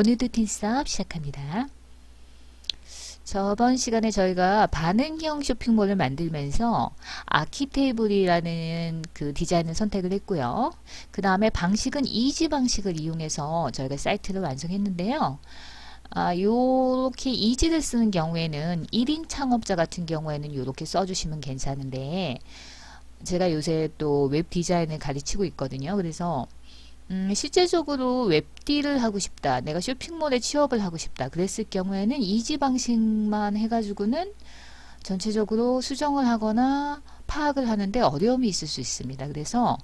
오늘도 틴스업 시작합니다. 저번 시간에 저희가 반응형 쇼핑몰을 만들면서 아키테이블이라는 그 디자인을 선택을 했고요. 그 다음에 방식은 이지 방식을 이용해서 저희가 사이트를 완성했는데요. 아, 요렇게 이지를 쓰는 경우에는 1인 창업자 같은 경우에는 요렇게 써주시면 괜찮은데 제가 요새 또 웹 디자인을 가르치고 있거든요. 그래서 음, 실제적으로 웹딜을 하고 싶다. 내가 쇼핑몰에 취업을 하고 싶다. 그랬을 경우에는 이지 방식만 해가지고는 전체적으로 수정을 하거나 파악을 하는데 어려움이 있을 수 있습니다. 그래서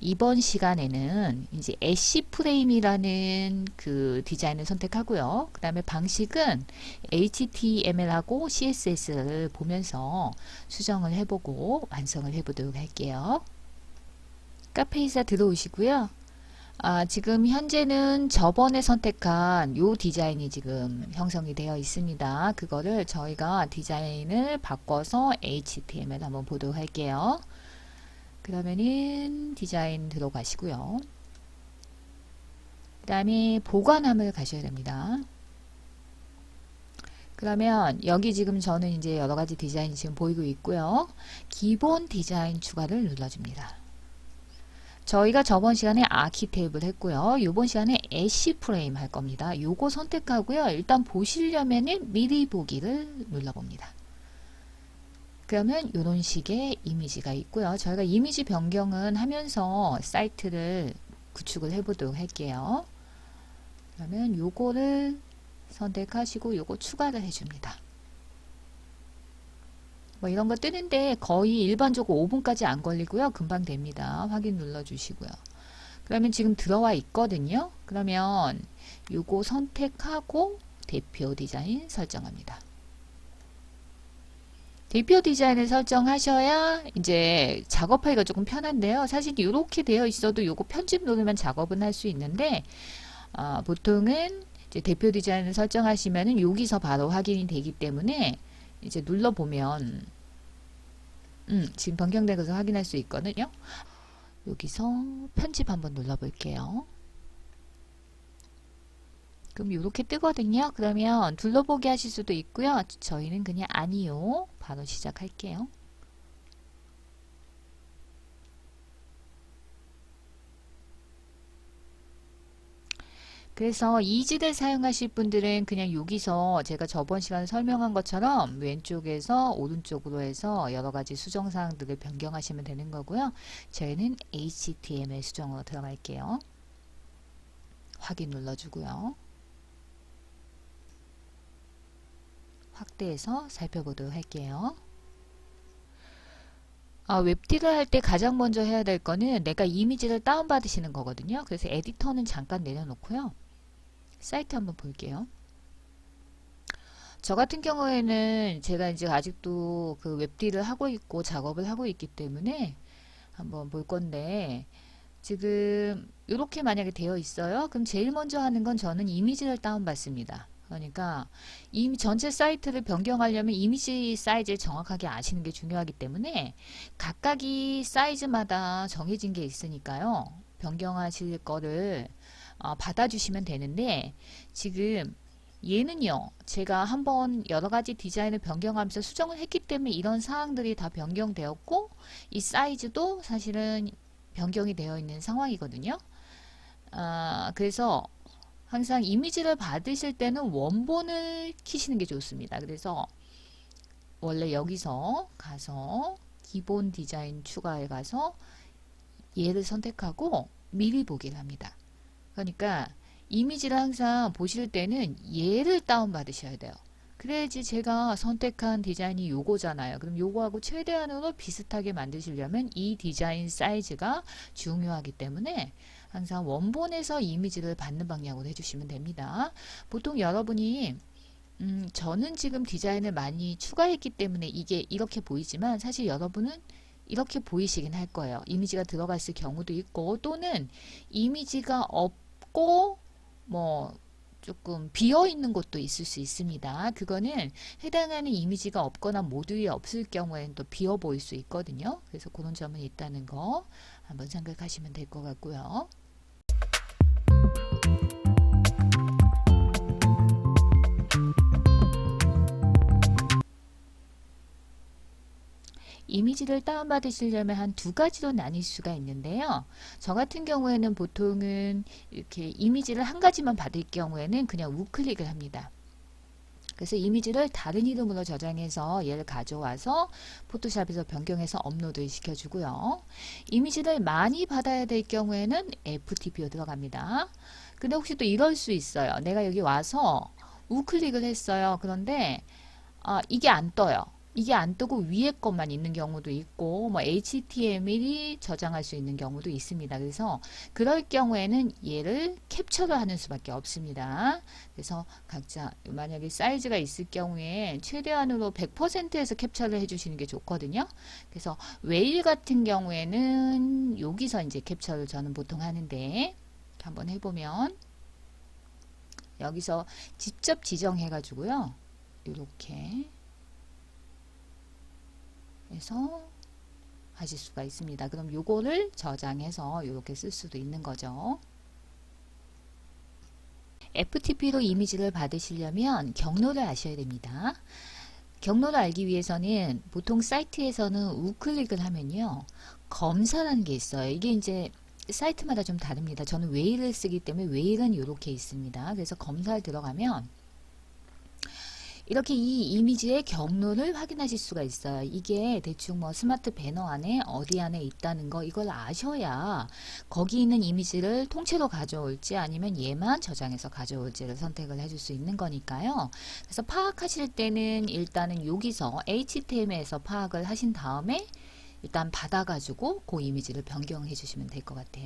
이번 시간에는 이제 애쉬 프레임이라는 그 디자인을 선택하고요. 그 다음에 방식은 HTML하고 CSS를 보면서 수정을 해보고 완성을 해보도록 할게요. 카페이사 들어오시고요. 아, 지금 현재는 저번에 선택한 요 디자인이 지금 형성이 되어 있습니다. 그거를 저희가 디자인을 바꿔서 HTML 한번 보도록 할게요. 그러면은 디자인 들어가시고요. 그 다음에 보관함을 가셔야 됩니다. 그러면 여기 지금 저는 이제 여러 가지 디자인이 지금 보이고 있고요. 기본 디자인 추가를 눌러줍니다. 저희가 저번 시간에 아키 테이블 했고요. 이번 시간에 애쉬 프레임 할 겁니다. 요거 선택하고요. 일단 보시려면은 미리 보기를 눌러봅니다. 그러면 이런 식의 이미지가 있고요. 저희가 이미지 변경은 하면서 사이트를 구축을 해보도록 할게요. 그러면 요거를 선택하시고 요거 추가를 해줍니다. 뭐 이런 거 뜨는데 거의 일반적으로 5분까지 안 걸리고요. 금방 됩니다. 확인 눌러주시고요. 그러면 지금 들어와 있거든요. 그러면 요거 선택하고 대표 디자인 설정합니다. 대표 디자인을 설정하셔야 이제 작업하기가 조금 편한데요. 사실 이렇게 되어 있어도 요거 편집 누르면 작업은 할 수 있는데 어, 보통은 대표 디자인을 설정하시면은 여기서 바로 확인이 되기 때문에 이제 눌러보면 음, 지금 변경된 것을 확인할 수 있거든요. 여기서 편집 한번 눌러볼게요. 그럼 이렇게 뜨거든요. 그러면 둘러보기 하실 수도 있고요. 저희는 그냥 아니요. 바로 시작할게요. 그래서 이지를 사용하실 분들은 그냥 여기서 제가 저번 시간에 설명한 것처럼 왼쪽에서 오른쪽으로 해서 여러 가지 수정 사항들을 변경하시면 되는 거고요. 저희는 HTML 수정으로 들어갈게요. 확인 눌러주고요. 확대해서 살펴보도록 할게요. 아, 웹딜을 할때 가장 먼저 해야 될 거는 내가 이미지를 다운받으시는 거거든요. 그래서 에디터는 잠깐 내려놓고요. 사이트 한번 볼게요. 저 같은 경우에는 제가 이제 아직도 그 웹딜을 하고 있고 작업을 하고 있기 때문에 한번 볼 건데 지금 이렇게 만약에 되어 있어요. 그럼 제일 먼저 하는 건 저는 이미지를 다운받습니다. 그러니까 이 전체 사이트를 변경하려면 이미지 사이즈를 정확하게 아시는 게 중요하기 때문에 각각이 사이즈마다 정해진 게 있으니까요. 변경하실 거를 어, 받아주시면 되는데 지금 얘는요 제가 한번 여러가지 디자인을 변경하면서 수정을 했기 때문에 이런 사항들이 다 변경되었고 이 사이즈도 사실은 변경이 되어 있는 상황이거든요. 아, 그래서 항상 이미지를 받으실 때는 원본을 키시는 게 좋습니다. 그래서 원래 여기서 가서 기본 디자인 추가에 가서 얘를 선택하고 미리 보기를 합니다 그러니까 이미지를 항상 보실 때는 얘를 다운 받으셔야 돼요. 그래야지 제가 선택한 디자인이 요거잖아요. 그럼 요거하고 최대한으로 비슷하게 만드시려면 이 디자인 사이즈가 중요하기 때문에 항상 원본에서 이미지를 받는 방향으로 해주시면 됩니다. 보통 여러분이 음, 저는 지금 디자인을 많이 추가했기 때문에 이게 이렇게 보이지만 사실 여러분은 이렇게 보이시긴 할 거예요. 이미지가 들어갔을 경우도 있고 또는 이미지가 없고 뭐 조금 비어 있는 곳도 있을 수 있습니다. 그거는 해당하는 이미지가 없거나 모두에 없을 경우에는 또 비어 보일 수 있거든요. 그래서 그런 점은 있다는 거 한번 생각하시면 될 것 같고요. 이미지를 다운받으시려면 한 두 가지로 나뉠 수가 있는데요. 저 같은 경우에는 보통은 이렇게 이미지를 한 가지만 받을 경우에는 그냥 우클릭을 합니다. 그래서 이미지를 다른 이름으로 저장해서 얘를 가져와서 포토샵에서 변경해서 업로드 시켜주고요. 이미지를 많이 받아야 될 경우에는 FTP로 들어갑니다. 근데 혹시 또 이럴 수 있어요. 내가 여기 와서 우클릭을 했어요. 그런데 아, 이게 안 떠요. 이게 안 뜨고 위에 것만 있는 경우도 있고 뭐 HTML이 저장할 수 있는 경우도 있습니다. 그래서 그럴 경우에는 얘를 캡처를 하는 수밖에 없습니다. 그래서 각자 만약에 사이즈가 있을 경우에 최대한으로 100%에서 캡처를 해주시는 게 좋거든요. 그래서 웨일 같은 경우에는 여기서 이제 캡처를 저는 보통 하는데 한번 해보면 여기서 직접 지정해 가지고요. 이렇게 해서 하실 수가 있습니다. 그럼 요거를 저장해서 이렇게 쓸 수도 있는 거죠. FTP로 이미지를 받으시려면 경로를 아셔야 됩니다. 경로를 알기 위해서는 보통 사이트에서는 우클릭을 하면요. 검사라는 게 있어요. 이게 이제 사이트마다 좀 다릅니다. 저는 웨일을 쓰기 때문에 웨일은 이렇게 있습니다. 그래서 검사를 들어가면 이렇게 이 이미지의 경로를 확인하실 수가 있어요. 이게 대충 뭐 스마트 배너 안에 어디 안에 있다는 거 이걸 아셔야 거기 있는 이미지를 통째로 가져올지 아니면 얘만 저장해서 가져올지를 선택을 해줄 수 있는 거니까요. 그래서 파악하실 때는 일단은 여기서 HTML에서 파악을 하신 다음에 일단 받아가지고 그 이미지를 변경해 주시면 될 것 같아요.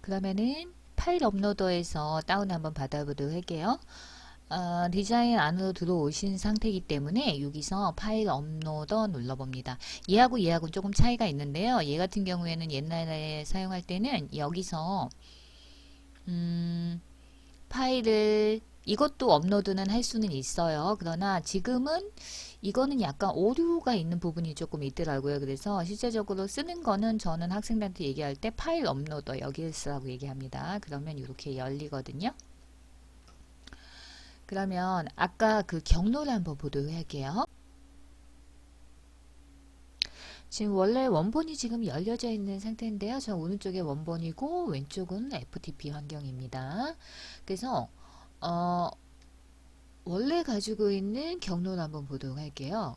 그러면은 파일 업로더에서 다운 한번 받아보도록 할게요. 어, 디자인 안으로 들어오신 상태이기 때문에 여기서 파일 업로더 눌러봅니다. 얘하고 얘하고는 조금 차이가 있는데요. 얘 같은 경우에는 옛날에 사용할 때는 여기서 음, 파일을 이것도 업로드는 할 수는 있어요. 그러나 지금은 이거는 약간 오류가 있는 부분이 조금 있더라고요. 그래서 실제적으로 쓰는 거는 저는 학생들한테 얘기할 때 파일 업로더 여기를 쓰라고 얘기합니다. 그러면 이렇게 열리거든요. 그러면 아까 그 경로를 한번 보도록 할게요. 지금 원래 원본이 지금 열려져 있는 상태인데요. 저 오른쪽에 원본이고 왼쪽은 FTP 환경입니다. 그래서 어, 원래 가지고 있는 경로를 한번 보도록 할게요.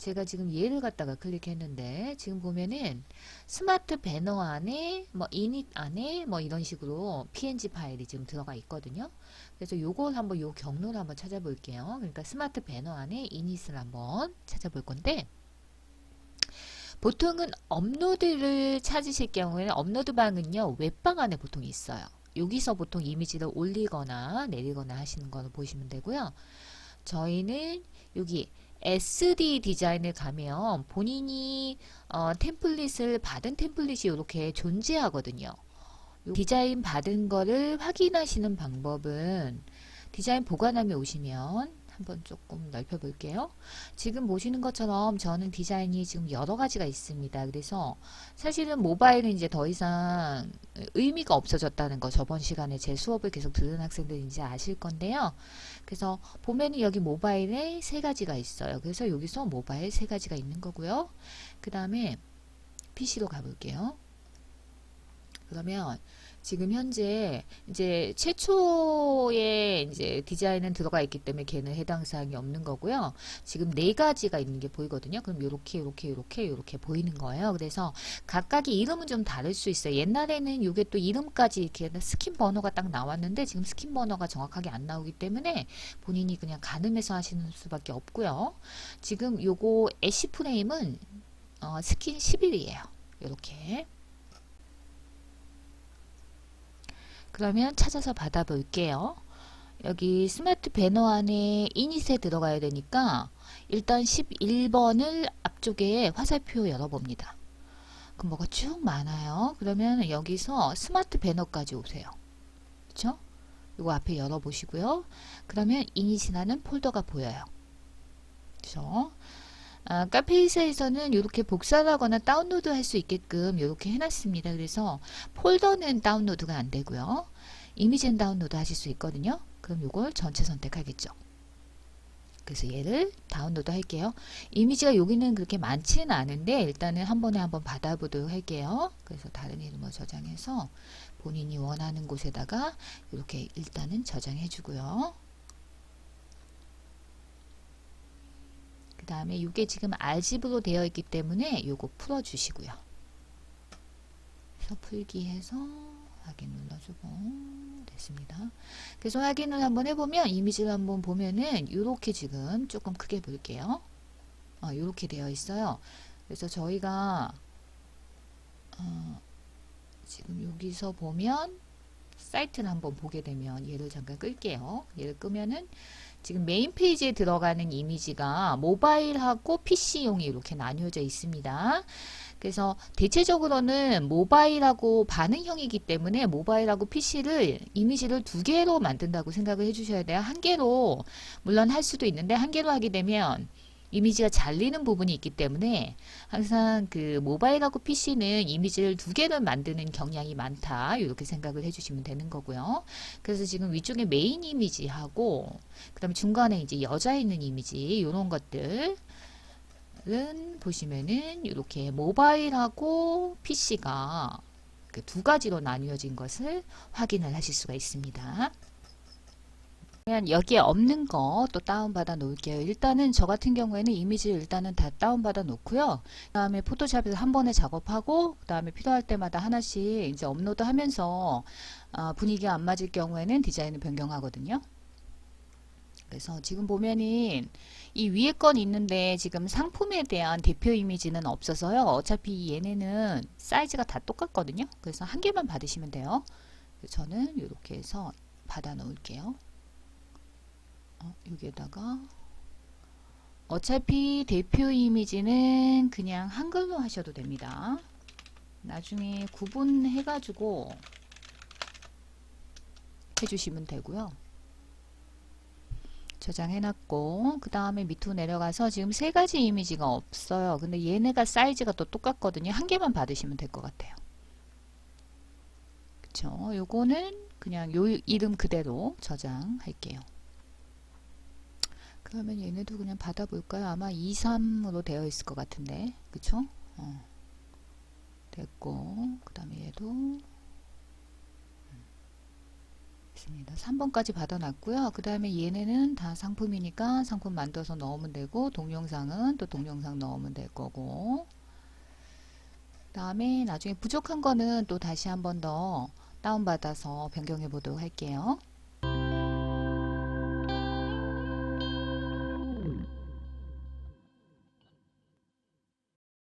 제가 지금 얘를 갖다가 클릭했는데 지금 보면은 스마트 배너 안에 뭐 이닛 안에 뭐 이런 식으로 png 파일이 지금 들어가 있거든요. 그래서 요걸 한번 요 경로를 한번 찾아볼게요. 그러니까 스마트 배너 안에 이닛을 한번 찾아볼 건데 보통은 업로드를 찾으실 경우에는 업로드 방은요 웹방 안에 보통 있어요. 여기서 보통 이미지를 올리거나 내리거나 하시는 거를 보시면 되고요. 저희는 여기 SD 디자인을 가면 본인이 어, 템플릿을 받은 템플릿이 이렇게 존재하거든요. 디자인 받은 거를 확인하시는 방법은 디자인 보관함에 오시면 한번 조금 넓혀 볼게요. 지금 보시는 것처럼 저는 디자인이 지금 여러 가지가 있습니다. 그래서 사실은 모바일은 이제 더 이상 의미가 없어졌다는 거 저번 시간에 제 수업을 계속 들은 학생들이 이제 아실 건데요. 그래서 보면은 여기 모바일에 세 가지가 있어요. 그래서 여기서 모바일 세 가지가 있는 거고요. 그 다음에 PC로 가볼게요. 그러면 지금 현재 이제 최초의 이제 디자인은 들어가 있기 때문에 걔는 해당 사항이 없는 거고요. 지금 네 가지가 있는 게 보이거든요. 그럼 요렇게 요렇게 요렇게 요렇게 보이는 거예요. 그래서 각각의 이름은 좀 다를 수 있어요. 옛날에는 요게 또 이름까지 이렇게 스킨 번호가 딱 나왔는데 지금 스킨 번호가 정확하게 안 나오기 때문에 본인이 그냥 가늠해서 하시는 수밖에 없고요. 지금 요거 애쉬 프레임은 어, 스킨 11이에요. 요렇게 그러면 찾아서 받아볼게요. 여기 스마트 배너 안에 이닛에 들어가야 되니까 일단 11번을 앞쪽에 화살표 열어봅니다. 그럼 뭐가 쭉 많아요. 그러면 여기서 스마트 배너까지 오세요. 그쵸? 이거 앞에 열어보시고요. 그러면 이닛이라는 폴더가 보여요. 그쵸? 아, 카페이사에서는 이렇게 복사하거나 다운로드 할 수 있게끔 이렇게 해놨습니다. 그래서 폴더는 다운로드가 안 되고요. 이미지는 다운로드 하실 수 있거든요. 그럼 이걸 전체 선택하겠죠. 그래서 얘를 다운로드 할게요. 이미지가 여기는 그렇게 많지는 않은데 일단은 한 번에 한번 받아보도록 할게요. 그래서 다른 이름을 저장해서 본인이 원하는 곳에다가 이렇게 일단은 저장해 주고요. 다음에 이게 지금 R집으로 되어 있기 때문에 요거 풀어 주시고요. 그래서 풀기 해서 확인 눌러주고 됐습니다. 그래서 확인을 한번 해보면 이미지를 한번 보면은 이렇게 지금 조금 크게 볼게요. 어, 이렇게 되어 있어요. 그래서 저희가 어, 지금 여기서 보면 사이트를 한번 보게 되면 얘를 잠깐 끌게요. 얘를 끄면은 지금 메인 페이지에 들어가는 이미지가 모바일하고 PC용이 이렇게 나뉘어져 있습니다. 그래서 대체적으로는 모바일하고 반응형이기 때문에 모바일하고 PC를 이미지를 두 개로 만든다고 생각을 해주셔야 돼요. 한 개로 물론 할 수도 있는데 한 개로 하게 되면 이미지가 잘리는 부분이 있기 때문에 항상 그 모바일하고 PC는 이미지를 두 개를 만드는 경향이 많다 이렇게 생각을 해주시면 되는 거고요. 그래서 지금 위쪽에 메인 이미지하고 그다음에 중간에 이제 여자 있는 이미지 이런 것들 은 보시면은 이렇게 모바일하고 PC가 그두 가지로 나뉘어진 것을 확인을 하실 수가 있습니다. 그러면 여기에 없는 거 또 다운받아 놓을게요. 일단은 저 같은 경우에는 이미지를 일단은 다 다운받아 놓고요. 그 다음에 포토샵에서 한 번에 작업하고 그 다음에 필요할 때마다 하나씩 이제 업로드 하면서 아, 분위기가 안 맞을 경우에는 디자인을 변경하거든요. 그래서 지금 보면은 이 위에 건 있는데 지금 상품에 대한 대표 이미지는 없어서요. 어차피 얘네는 사이즈가 다 똑같거든요. 그래서 한 개만 받으시면 돼요. 저는 이렇게 해서 받아 놓을게요. 어, 여기에다가 어차피 대표 이미지는 그냥 한글로 하셔도 됩니다. 나중에 구분해 가지고 해주시면 되고요. 저장해놨고 그 다음에 밑으로 내려가서 지금 세 가지 이미지가 없어요. 근데 얘네가 사이즈가 또 똑같거든요. 한 개만 받으시면 될 것 같아요. 그쵸? 요거는 그냥 요 이름 그대로 저장할게요. 그러면 얘네도 그냥 받아볼까요? 아마 2, 3으로 되어 있을 것 같은데 그쵸? 어. 됐고 그 다음에 얘도 있습니다. 3번까지 받아놨고요. 그 다음에 얘네는 다 상품이니까 상품 만들어서 넣으면 되고 동영상은 또 동영상 넣으면 될 거고 그 다음에 나중에 부족한 거는 또 다시 한 번 더 다운받아서 변경해 보도록 할게요.